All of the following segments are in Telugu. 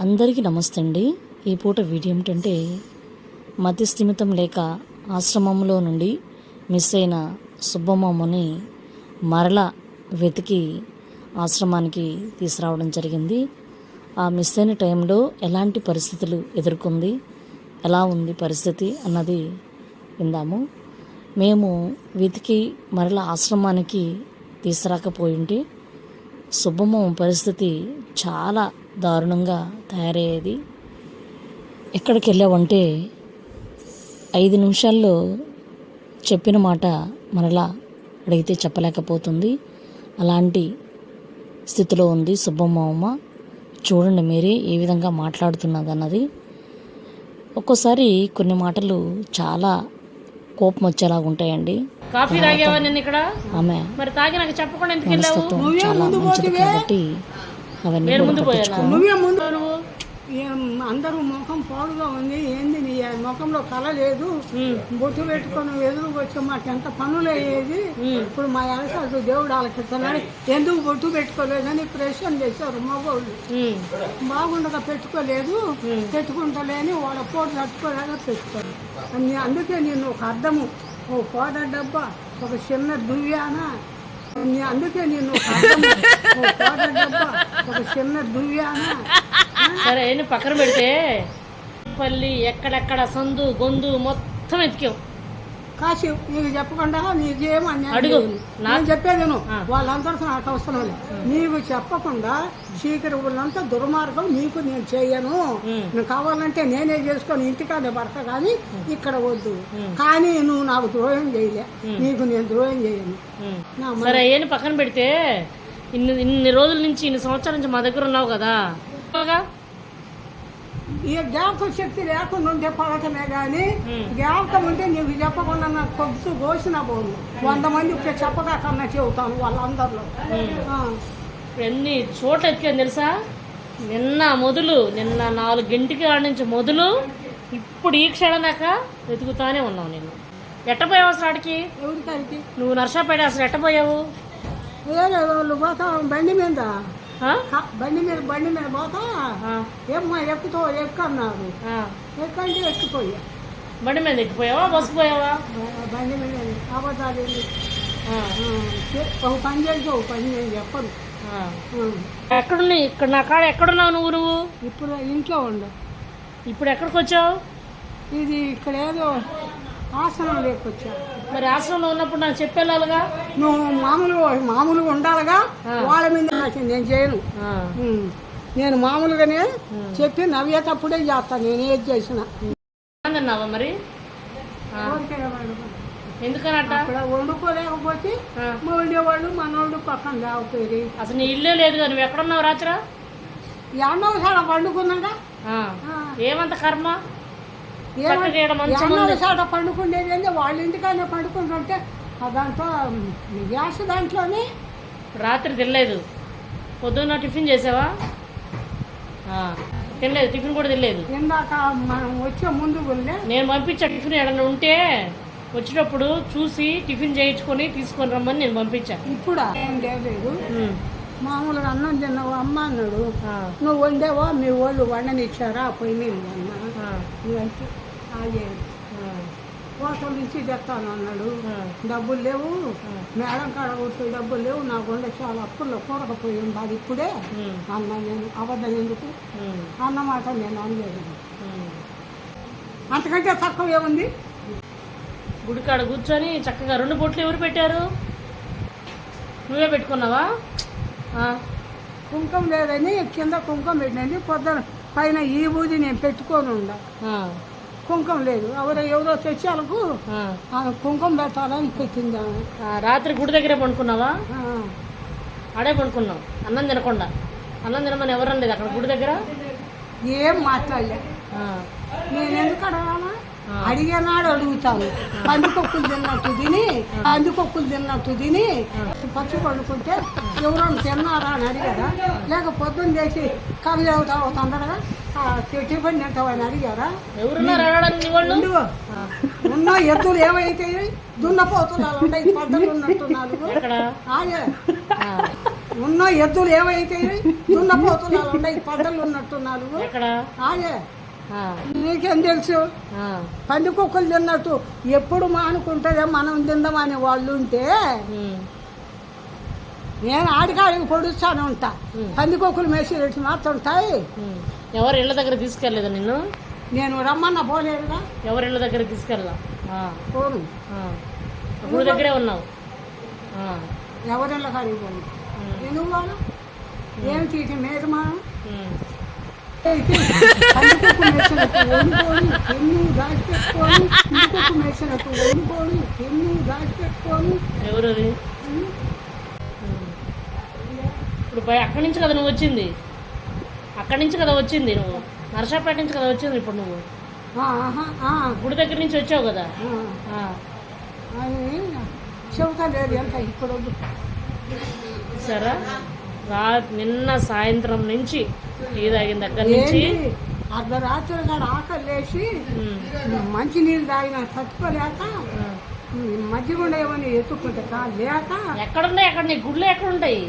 అందరికీ నమస్తే అండి ఈ పూట వీడియో ఏమిటంటే మతిస్థిమితం లేక ఆశ్రమంలో నుండి మిస్ అయిన సుబ్బమ్మని మరల వెతికి ఆశ్రమానికి తీసుకురావడం జరిగింది. ఆ మిస్ అయిన టైంలో ఎలాంటి పరిస్థితులు ఎదుర్కొంది ఎలా ఉంది పరిస్థితి అన్నది విందాము. మేము వెతికి మరల ఆశ్రమానికి తీసుకురాకపోయింటే సుబ్బమ్మ పరిస్థితి చాలా దారుణంగా తయారయ్యేది. ఎక్కడికి వెళ్ళావంటే ఐదు నిమిషాల్లో చెప్పిన మాట మరలా అడిగితే చెప్పలేకపోతుంది. అలాంటి స్థితిలో ఉంది సుబ్బమ్మ అమ్మ. చూడండి మీరే ఏ విధంగా మాట్లాడుతున్నది అన్నది ఒక్కోసారి కొన్ని మాటలు చాలా కోపం వచ్చేలాగా ఉంటాయండి. కాఫీ తాగావా నేను ఇక్కడ? ఆమె మరి తాగి నాకు చెప్పకుండా ఎందుకు వెళ్ళావు? చాలా మంచిది కాబట్టి అవన్నీ. నువ్వే ముందు అందరూ ముఖం పాడుగా ఉంది ఏంది నీ ముఖంలో కళ లేదు. బొట్టు పెట్టుకొని ఎదురు వచ్చి మాకు ఎంత పనులు అయ్యేది ఇప్పుడు మా ఎలసాడు దేవుడు ఆలకిస్తున్నాడు. ఎందుకు బొట్టు పెట్టుకోలేదని ప్రెషన్ చేశారు మగవాళ్ళు ఉమ్, బాగుండగా పెట్టుకోలేదు. పెట్టుకుంటలేని వాళ్ళ పోటు తట్టుకోలేక పెట్టుకోలేదు. అందుకే నేను ఒక అర్థము ఓ పౌడర్ డబ్బా ఒక చిన్న దువ్యాన. నీ అందుకే నేను ఒక అద్దము, ఓ డబ్బా ఒక చిన్న దువ్యాన. సరే నువ్వు పక్కన పెడితే పల్లి ఎక్కడెక్కడ సందు గొందు మొత్తం ఎతికావు. కాశీ నీకు చెప్పకుండా నీకేం అన్యాయం అడుగు. నేను చెప్పేది. వాళ్ళందరితో నాకు అవసరం లేదు. నీకు చెప్పకుండా చీకటి వాళ్ళంతా దుర్మార్గం నీకు నేను చేయను. నువ్వు కావాలంటే నేనే చేసుకొని ఇంటికాడే భర్త కానీ ఇక్కడ వద్దు. కానీ నువ్వు నాకు ద్రోహం చేయలే. నీకు నేను ద్రోహం చేయను. సరే ఏని పక్కన పెడితే ఇన్ని ఇన్ని రోజుల నుంచి ఇన్ని సంవత్సరాల నుంచి మా దగ్గర ఉన్నావు కదా. ఈ జ్ఞాపక శక్తి లేకుండా ఉంటే పడటమే కానీ. జ్ఞాపకం ఉంటే నీకు చెప్పకుండా నాకు కొద్దు కోసిన పోను. వంద మంది ఇప్పుడు చెప్పగా కన్నా చెబుతాను వాళ్ళందరిలో. ఎన్ని చోట్ల ఎతికాను తెలుసా? నిన్న మొదలు నిన్న నాలుగు గంటకి ఆడ నుంచి మొదలు ఇప్పుడు ఈ క్షణం దాకా వెతుకుతానే ఉన్నావు నేను ఎట్టపోయావు అసలు ఆడికి? నువ్వు నర్సాపేట అసలు ఎట్టపోయావు? వేరే వాళ్ళు బండి మీద. బండి మీద బండి మీద పోతా ఏమ్మా ఎక్కుతో ఎక్కున్నారు ఆ. ఎక్కంటే ఎక్కిపోయా బండి మీద ఎక్కిపోయావా బస్సు పోయావా? బండి మీద అబద్ధాలు ఒక పని చేసి ఒక పని నేను చెప్పను. ఎక్కడున్నాయి? ఇక్కడ నా కాడ ఎక్కడున్నావు నువ్వు నువ్వు? ఇప్పుడు ఇంట్లో ఉండు. ఇప్పుడు ఎక్కడికి వచ్చావు ఇది ఇక్కడ ఏదో ఆసనం లేకొచ్చా. మరి ఆశ్రమంలో ఉన్నప్పుడు నాకు చెప్పేలాగా? నువ్వు మామూలు మామూలుగా ఉండాలిగా వాళ్ళ మీద నాకు నేను చేయను. నేను మామూలుగానే చెప్పి నవ్వేటప్పుడే చేస్తాను నేను ఏది చేసిన. అన్నావా మరి? ఎందుకనట? వండుకోలేకపోతే. వండేవాళ్ళు మనోళ్ళు పక్కన లేకపోయి అసలు నీ ఇల్లే లేదు నువ్వు ఎక్కడున్నావు రాత్రా? పండుకున్నాక ఆ. ఏమంత కర్మ? సాడ పండుకునేది ఏంది? వాళ్ళ ఇంటికానే పండుకుంటుంటే దాంట్లో గ్యాస్ దాంట్లోనే రాత్రి తినలేదు. పొద్దున్న టిఫిన్ చేసావా? తినలేదు. టిఫిన్ కూడా తినలేదు. ఇందాక మనం వచ్చే ముందు నేను పంపించా టిఫిన్ ఏడన్నా ఉంటే వచ్చేటప్పుడు చూసి టిఫిన్ చేయించుకొని తీసుకొని రమ్మని నేను పంపించా. ఇప్పుడు? ఏం లేదు. మామూలుగా అన్నం తిన్నావు అమ్మ అన్నాడు. నువ్వు వండేవా? మీ వాళ్ళు వండనిచ్చారా? పొయ్యి మీద అన్నా నువ్వంటే హోటల్ నుంచి తెస్తాను అన్నాడు. డబ్బులు లేవు. మేడం కాడ కొట్టే డబ్బులు లేవు. నా గుండె చాలా అప్పుల్లో కూరకపోయి ఉండాలి ఇప్పుడే. అన్న నేను అబద్ధం ఎందుకు? అన్నమాట నేను అనలేదు. అంతకంటే తక్కువ ఏముంది? గుడికాడ కూర్చొని చక్కగా రెండు బొట్లు ఎవరు పెట్టారు? నువ్వే పెట్టుకున్నావా? ఆ, కుంకుమ లేదని కింద కుంకుమ పెట్టినది పొద్దున పైన ఈ బూది నేను పెట్టుకొని ఉండ కుంకుమ లేదు. ఎవరో ఎవరో తెచ్చాలకు ఆ. ఆమె కుంకుమ పెట్టాలని పెట్టింది ఆమె. ఆ, రాత్రి గుడి దగ్గరే పండుకున్నావా? ఆ. ఆడే పండుకున్నావు. అన్నం తినకుండా. అన్నం తినమని ఎవరు లేదు అక్కడ గుడి దగ్గర? ఏం మాట్లాడలే. ఆ, నేను ఎందుకు అడగాలా? అడిగినాడు అడుగుతాను పందికొక్కులు తిన్నట్టు తిని పందికొక్కులు తిన్నట్టు తిని పచ్చి పండుకుంటే ఎవరైనా తిన్నారా అని అడిగారా? లేక పొద్దున్న చేసి కవి అవుతావు తొందరగా టిఫిన్ తింటావు అని అడిగారా? ఉండు. ఉన్న ఎద్దులు ఏమైతే దున్నపోతులు అలా ఉంటాయి పడ్డలు ఉన్నట్టు నాలుగు ఎక్కడ? ఆగే. ఆ, ఉన్న ఎద్దులు ఏమైతే దున్నపోతులు ఉన్నాయి పంటలు ఉన్నట్టున్నారు. ఎక్కడ? అదే ఆ, నీకేం తెలుసు? పంది కుక్కలు తిన్నట్టు ఎప్పుడు మానుకుంటుందో మనం తిందామని వాళ్ళు ఉంటే నేను ఆడికాడికి పొడుస్తానే ఉంటా. ఉం. పంది కుక్కలు మేసేటి మాత్రంటాయి ఉమ్. ఎవరు ఇళ్ళ దగ్గర తీసుకెళ్ళలేదా నిన్ను? నేను రమ్మన్నా పోలేదుగా. ఎవరి ఇళ్ళ దగ్గర తీసుకెళ్ళా పోను. గుడి దగ్గరే ఉన్నావు. ఎవరిళ్ళ కాడికి పోను? వాళ్ళు ఏం తీటి మీరు మనం ఉమ్. పందికొక్కు మేసినట్టు వండుకొని ఎన్ని దాచి పెట్టుకొని ఇంకొక మేసినట్టు వండుకొని ఎన్ని దాచి పెట్టుకొని ఎవరు అది ఉమ్. ఇప్పుడు అక్కడి నుంచి కదా నువ్వు వచ్చింది అక్కడి నుంచి కదా వచ్చింది నువ్వు నరసాపేట నుంచి కదా వచ్చింది ఇప్పుడు నువ్వు గుడి దగ్గర నుంచి వచ్చావు కదా చెబుతా లేదు ఎంత ఇప్పుడు. సరే రా నిన్న సాయంత్రం నుంచి టీ తాగిన దగ్గర నుంచి ఏంటి అర్ధరాత్రి కాడ ఆకలి లేచి మంచి నీళ్ళు తాగిన ఆ. మధ్యగుండ ఏమని ఎత్తుకుంటే కా లేక ఎక్కడున్నాయి అక్కడ నీ గుళ్ళు ఎక్కడుంటాయి?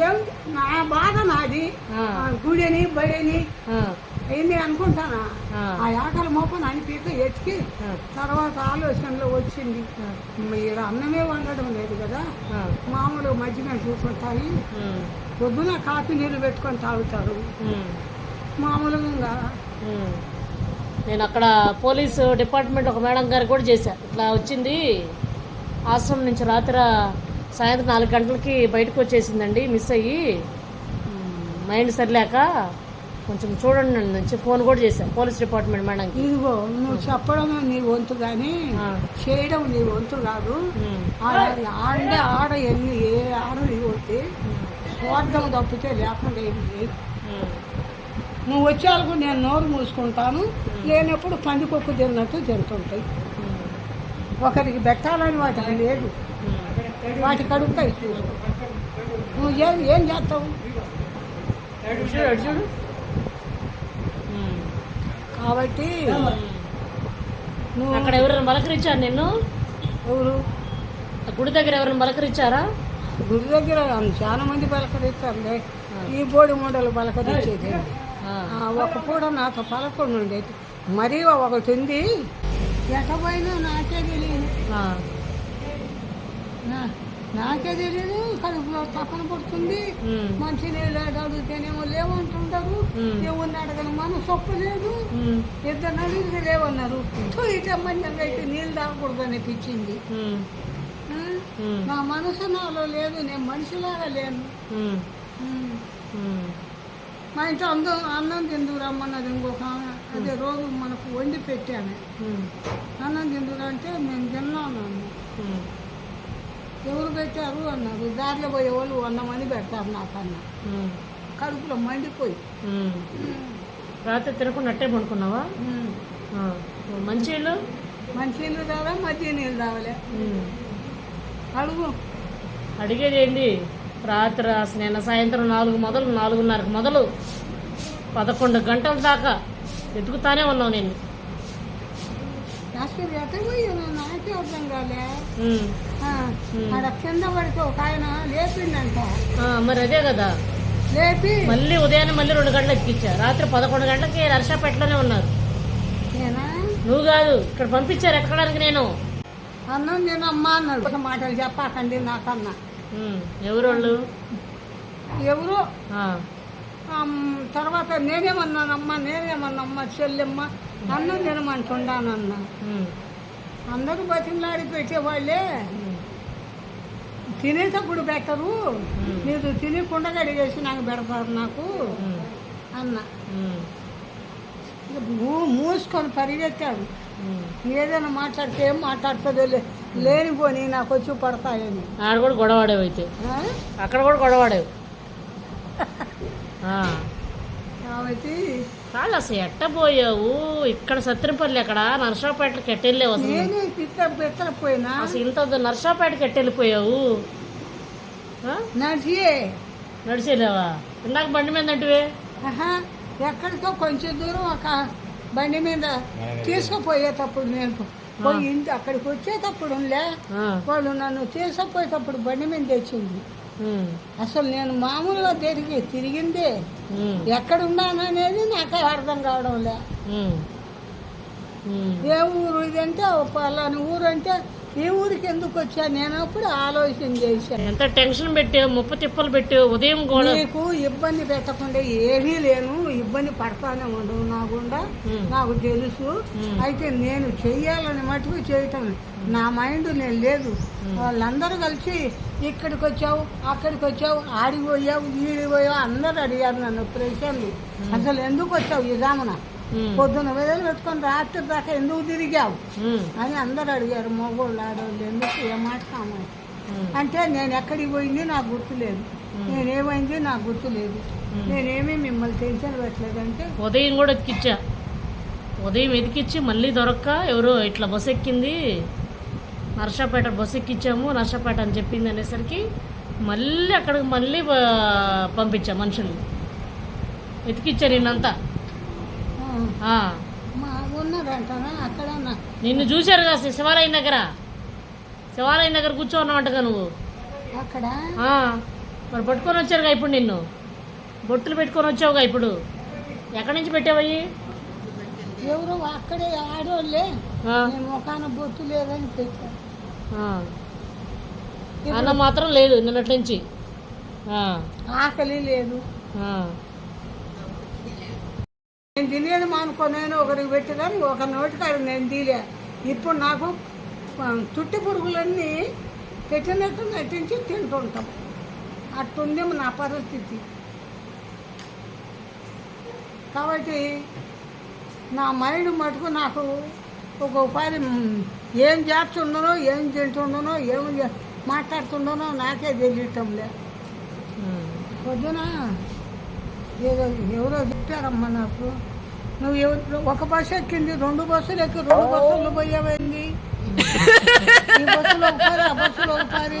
ఏం? నా బాధ నాది. గుడిని బడిని అయింది అనుకుంటానా? ఆ, ఆకలి మోపని అనిపించ ఎతికి తర్వాత ఆలోచనలో వచ్చింది. మీరు అన్నమే వండడం లేదు కదా. మామూలు మధ్యన చూసుకుంటాయి. పొద్దున కాఫీ నీళ్ళు పెట్టుకొని తాగుతారు. మామూలుగా. నేను అక్కడ పోలీసు డిపార్ట్మెంట్ ఒక మేడం గారికి కూడా చేశా ఇట్లా వచ్చింది. ఆశ్రమం నుంచి రాత్రి సాయంత్రం నాలుగు గంటలకి బయటకు వచ్చేసిందండి మిస్ అయ్యి. మైండ్ సరిలేక కొంచెం చూడండి వచ్చి ఫోన్ కూడా చేశా పోలీస్ డిపార్ట్మెంట్ మేడంకి. ఇదిగో నువ్వు చెప్పడం నీ వంతు కానీ చేయడం నీ వంతు కాదు. ఆడే ఆడ ఎన్ని ఏ ఆడ పోతే స్వార్థం తప్పితే లేకుండా ఏం లేదు. నువ్వు వచ్చేందుకు నేను నోరు మూసుకుంటాను. లేనప్పుడు పందికొక్కు తిన్నట్టు తింటుంటాయి. ఒకరికి పెట్టాలని వాటికి లేదు. వాటి కడుపుతాయి చూసుకో. నువ్వు ఏం ఏం చేస్తావు? కాబట్టి. నువ్వు అక్కడ ఎవరైనా బలకరించారు నిన్ను? ఎవరు? గుడి దగ్గర ఎవరైనా బలకరించారా గుడి దగ్గర చాలా మంది పలకరిస్తారులే. ఈ బోడి మూడలు పలకరించేది. ఒక పూట నాతో పలకొండు ఉండేది మరీ ఒకటి ఉంది ఎటపోయినా నాకే తెలియదు. నాకే తెలియదు. కడుపులో తపన పడుతుంది. మంచి నీళ్ళు అడిగితేనేమో లేవంటుంటారు. ఎవరిని అడగని మన సొప్పు లేదు. ఇద్దరు అడిగితే లేవన్నారు. అయితే నీళ్ళు తాగకూడదు అనిపించింది. నా మనసు నాలో లేదు నేను మనిషిలాగా లేను. మా ఇంట్లో అందం అన్నం తిందుకు రమ్మన్నది ఇంకొక ఆమె. అదే రోజు మనకు వండి పెట్టాను అన్నం తిందుకు అంటే నేను తిన్నాను అన్న. ఉమ్, ఎవరు పెట్టారు అన్నారు. దారిలో పోయే వాళ్ళు వంద మంది పెడతారు నాకన్నా. కడుపులో మండిపోయి. రాత్రి అట్టే పడుకున్నావా? మంచి ఇల్లు? మంచి నీళ్ళు తాగా మధ్య నీళ్ళు ఉమ్. అడుగు. అడిగేది ఏంటి రాత్రి నిన్న సాయంత్రం నాలుగు మొదలు నాలుగున్నరకు మొదలు. పదకొండు గంటల దాకా వెతుకుతానే ఉన్నావు నేను. డాక్టర్ ఎక్కడ పోయాను నాకే అర్థం కాలే. ఉమ్, ఆ, ఆడ కింద పడితే ఒక ఆయన లేపిండంట. మరి అదే కదా. లేపి. మళ్ళీ ఉదయాన్నే మళ్ళీ రెండు గంటలకు ఎక్కించా. రాత్రి పదకొండు గంటలకి నర్సాపేటలోనే ఉన్నారు. నేనా? నువ్వు కాదు ఇక్కడ పంపించారు ఎక్కడానికి నేను. అన్నం తినమ్మా అన్నాడు. ఒక మాటలు చెప్పాకండి నాకన్నా. ఉమ్, ఎవరు? తర్వాత నేనేమన్నానమ్మా నేనేమన్నమ్మా చెల్లెమ్మ అన్నం తినమంటుండానన్నా. ఉమ్, అందరూ బతిమలాడి పెట్టేవాళ్ళే. తినేటప్పుడు పెట్టరు మీరు తినకుండా కడిగేసి నాకు పెడతారు నాకు అన్న. మూసుకొని పరిగెత్తాడు. ఏదైనా మాట్లాడితే ఏం మాట్లాడుతుందో లేనిపోని నాకు వచ్చి పడతాయని ఆడ కూడా గొడవాడేవి అయితే? అక్కడ కూడా గొడవాడేవి కాబట్టి కాదు అసలు ఎట్ట పోయావు? ఇక్కడ సత్తినపల్లి అక్కడ నర్సాపేటకి ఎట్టెళ్ళావు నేనే పిత్త పెట్టకపోయినా అసలు ఇంత నర్సాపేటకి ఎట్టెళ్ళిపోయావు? నడిచి. నడిచేలేవా? ఇందాక బండి మీద అంటువే? ఎక్కడికో కొంచెం దూరం ఒక బండి మీద తీసుకుపోయేటప్పుడు నేను పోయి ఇంటి అక్కడికి వచ్చేటప్పుడు లే వాళ్ళు నన్ను తీసుకుపోయేటప్పుడు బండి మీద తెచ్చింది. అసలు నేను మామూలుగా తిరిగి తిరిగిందే ఎక్కడ ఉన్నాను అనేది నాకు అర్థం కావడం లే. ఏ ఊరు ఇది అంటే ఓ పలాని ఊరు అంటే ఈ ఊరికి ఎందుకు వచ్చా? నేను అప్పుడు ఆలోచన చేశాను ఎంత టెన్షన్ పెట్టావు? ముప్ప తిప్పలు పెట్టావు? ఉదయం కూడా? నీకు ఇబ్బంది పెట్టకుండా ఏమీ లేను. ఇబ్బంది పడతానే ఉండవు నాకుండా నాకు తెలుసు. అయితే నేను చెయ్యాలని మటుకు చేయటం నా మైండ్ నేను లేదు. వాళ్ళందరూ కలిసి ఇక్కడికి వచ్చావు అక్కడికి వచ్చావు ఆడికి పోయావు ఈడికి పోయావు అందరూ అడిగారు నన్ను ప్రశ్నలు. అసలు ఎందుకు వచ్చావు ఈ పొద్దున వేలు పెట్టుకొని రాత్రి దాకా ఎందుకు తిరిగావు? అని అందరు అడిగారు మగోళ్ళు ఆడవాళ్ళు ఎందుకు ఏ మాట కామాట ఉమ్, అంటే నేను ఎక్కడికి పోయింది నాకు గుర్తులేదు. నేనేమైంది నాకు గుర్తులేదు. నేనేమీ మిమ్మల్ని టెన్షన్ పెట్టలేదంటే ఉదయం కూడా ఎతికిచ్చా ఉదయం ఎతికిచ్చి మళ్ళీ దొరక్క ఎవరో ఇట్లా బస్ ఎక్కింది. నర్సాపేట బస్ ఎక్కిచ్చాము నర్సాపేట అని చెప్పింది అనేసరికి మళ్ళీ అక్కడికి మళ్ళీ పంపించా మనుషులు ఎతికిచ్చా నిన్నంతా. ఉన్నారంటారా అక్కడ నిన్ను చూశారు కదా శివాలయం దగ్గర. శివాలయం దగ్గర కూర్చోన్నావంటగా నువ్వు. అక్కడ? మరి పట్టుకొని వచ్చారుగా ఇప్పుడు నిన్ను. బొట్టులు పెట్టుకొని వచ్చావుగా ఇప్పుడు. ఎక్కడి నుంచి పెట్టావయ్యి? ఎవరో అక్కడే ఆడోళ్ళే. ముఖాన బొత్తు లేదని పెట్టాను. అన్నం మాత్రం లేదు నిన్నటి నుంచి. ఆ, ఆకలి లేదు. నేను తినేది మానుకొని ఒకరికి పెట్టేదాన్ని ఒక నోటికాడ నేను తీలే. ఇప్పుడు నాకు చుట్టి పురుగులన్నీ పెట్టినట్టు నటించి తింటుంటాం. అట్టుంది నా పరిస్థితి. కాబట్టి నా మైండ్ మటుకు నాకు ఒక్కొక్కసారి మ్, ఏం చేస్తుండనో ఏం తింటుండనో ఏం మాట్లాడుతుండనో నాకే తెలియటం లే. ఉమ్. పొద్దున ఏదో ఎవరో చెప్పారమ్మా నాకు. నువ్వు ఎవరు ఒక బస్సు ఎక్కింది రెండు బస్సులు ఎక్కి రెండు బస్సులు పోయావేంది? ఈ బస్సులో ఒకసారి ఆ బస్సులో ఒకసారి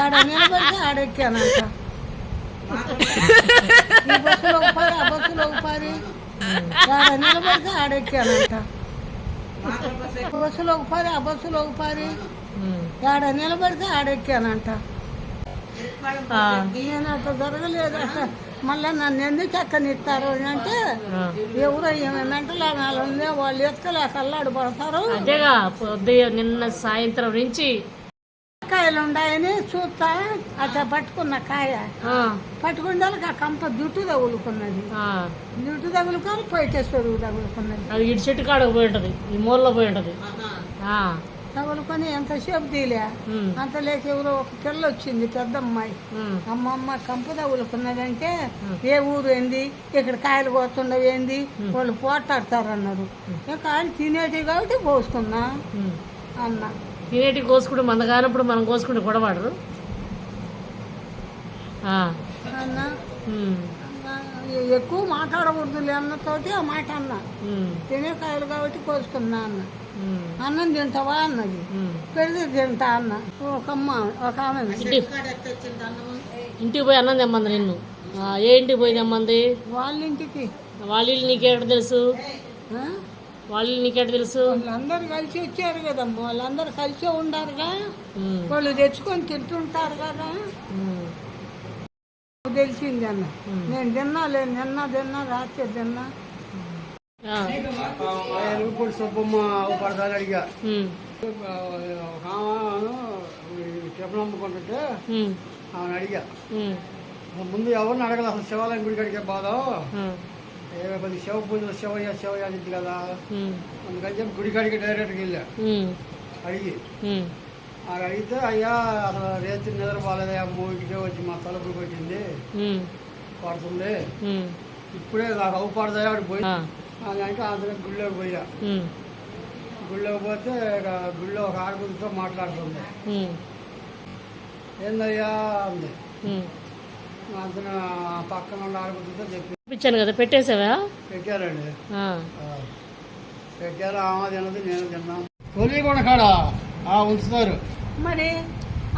ఆడ నిలబడితే ఆడెక్కానంట ఈ బస్సులో ఒకసారి ఆ బస్సులో ఒకసారి ఆడ నిలబడితే ఆడెక్కానంట బస్సులో ఒకసారి ఆ బస్సులో ఒకసారి. ఆడ నిలబడితే ఆడెక్కానంట నేను అట్లా జరగలేదు? మళ్ళీ నన్ను ఎందుకు ఎక్కనిస్తారు అంటే. ఎవరో ఏమి మెంటలాగాలు ఉంది వాళ్ళు ఎత్తుకలేక అల్లాడు పడతారు అదేగా ఉదయం నిన్న సాయంత్రం నుంచి కాయలు ఉన్నాయని చూస్తా అట్లా పట్టుకున్న కాయ. ఆ, పట్టుకునే ఆ కంప జుట్టు తగులుకున్నది. జుట్టు తగులుకొని పైటేశ్వరు తగులుకున్నది. అది ఇటు చెట్టు కాడకు పోయి ఉంటది ఈ మూలలో పోయి ఉంటది తగులుకొని ఎంతసేపు తీలే. అంత లేక ఎవరో ఒక పిల్ల వచ్చింది పెద్ద అమ్మాయి. అమ్మమ్మ కంపు తగులుకున్నదంటే ఏ ఊరు ఏంది ఇక్కడ కాయలు కోస్తుండవు ఏంది వాళ్ళు ఇక కాయలు తినేటివి కాబట్టి పోసుకున్నా ఉమ్. అన్న. తినేటి కోసుకుంటే మంద కానప్పుడు మనం కోసుకుంటే గొడవాడరు అన్న. ఎక్కువ మాట్లాడకూడదులే అన్నతోటి ఆ మాట అన్న. తినే కాయలు కాబట్టి కోసుకున్నా అన్న. అన్నం తింటావా అన్నది. పెడితే తింటా అన్న. ఒక అమ్మ ఒక ఆమె ఇంటి ఇంటికి పోయి అన్నం తెమ్మంది నిన్ను. ఏ ఇంటికి పోయి తెమ్మంది? వాళ్ళ ఇంటికి. వాళ్ళ ఇల్లు నీకేట తెలుసు? వాళ్ళ నీకేట తెలుసు? వాళ్ళందరూ కలిసి వచ్చారు కదమ్మా వాళ్ళందరూ కలిసే ఉండారుగా. వాళ్ళు తెచ్చుకొని తింటుంటారు కదా. తెలిసింది అన్న. నేను తిన్నాలే నిన్న తిన్నా రాత్రి తిన్నా. ఎలుగుపూడి సుబ్బమ్మ పడతాను అడిగా ఆమెను ఉమ్, ఆమెను అడిగా ముందు ఎవరిని అడగల? అసలు శివాలయం గుడి కడిగే బాధ? ఉమ్, ఏ కొద్ది శివ పూజలు శివయ్య శివయ్య అనేది కదా? అందుకని చెప్పి గుడి కాడికి డైరెక్ట్గా వెళ్ళా. అడిగి. ఆడ అడిగితే అయ్యా అసలు రేతి నిద్ర బాగాలేదయ్యా మూడింటికే వచ్చి మా కొట్టింది. ఉమ్, పడుతుంది. ఇప్పుడే నాకు అవు ఆడికి పోయి అంటే అందులో గుళ్ళోకి పోయా గుళ్ళోకి పోతే గుళ్ళో ఒక ఆడపిల్లతో మాట్లాడుతుంది ఏందయ్యా అంది. అతను పక్కన ఉన్న ఆడపిల్లతో చెప్పి ఇప్పించాను కదా పెట్టేసావా? పెట్టారండి. పెట్టారు ఆమె తిన్నది నేను తిన్నాను. తొలి కూడా కాడ ఆ, ఉంచుతారు. మరి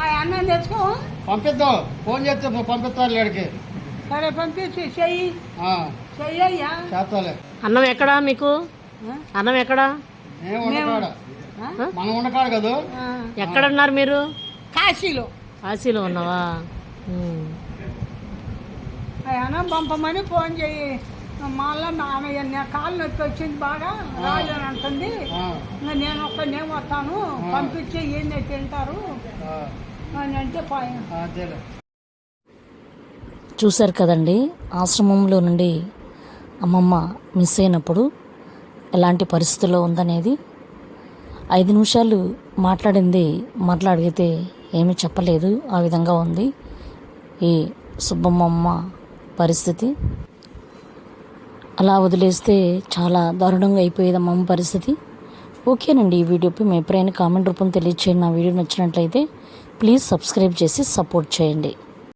ఆ అన్నం తెచ్చుకో. పంపిద్దాం. ఫోన్ చేస్తే పంపిస్తారు లేడికి. సరే పంపించి. చెయ్యి. చెయ్యి అయ్యా చేస్తాలే. అన్నం ఎక్కడా మీకు? అన్నం ఎక్కడా? మనం ఉండకాడు కదా. ఎక్కడున్నారు మీరు? కాశీలో. కాశీలో ఉన్నావా. అయినా పంపమని ఫోన్ చేయి. మళ్ళీ ఆమె నా కాలు నొప్పి వచ్చింది బాగా. రాజని అంటుంది. ఆ, ఇంకా నేను ఒక్కనే వస్తాను. పంపించి ఏంది తింటారు. అని అంటే చూశారు కదండి ఆశ్రమంలో నుండి అమ్మమ్మ మిస్ అయినప్పుడు ఎలాంటి పరిస్థితుల్లో ఉందనేది ఐదు నిమిషాలు మాట్లాడింది మరలా అడిగితే ఏమీ చెప్పలేదు. ఆ విధంగా ఉంది ఈ సుబ్బమ్మమ్మ పరిస్థితి. అలా వదిలేస్తే చాలా దారుణంగా అయిపోయేది అమ్మమ్మ పరిస్థితి. ఓకేనండి ఈ వీడియోపై మీ ఎప్పుడైనా కామెంట్ రూపం తెలియచేయండి. నా వీడియో నచ్చినట్లయితే ప్లీజ్ సబ్స్క్రైబ్ చేసి సపోర్ట్ చేయండి.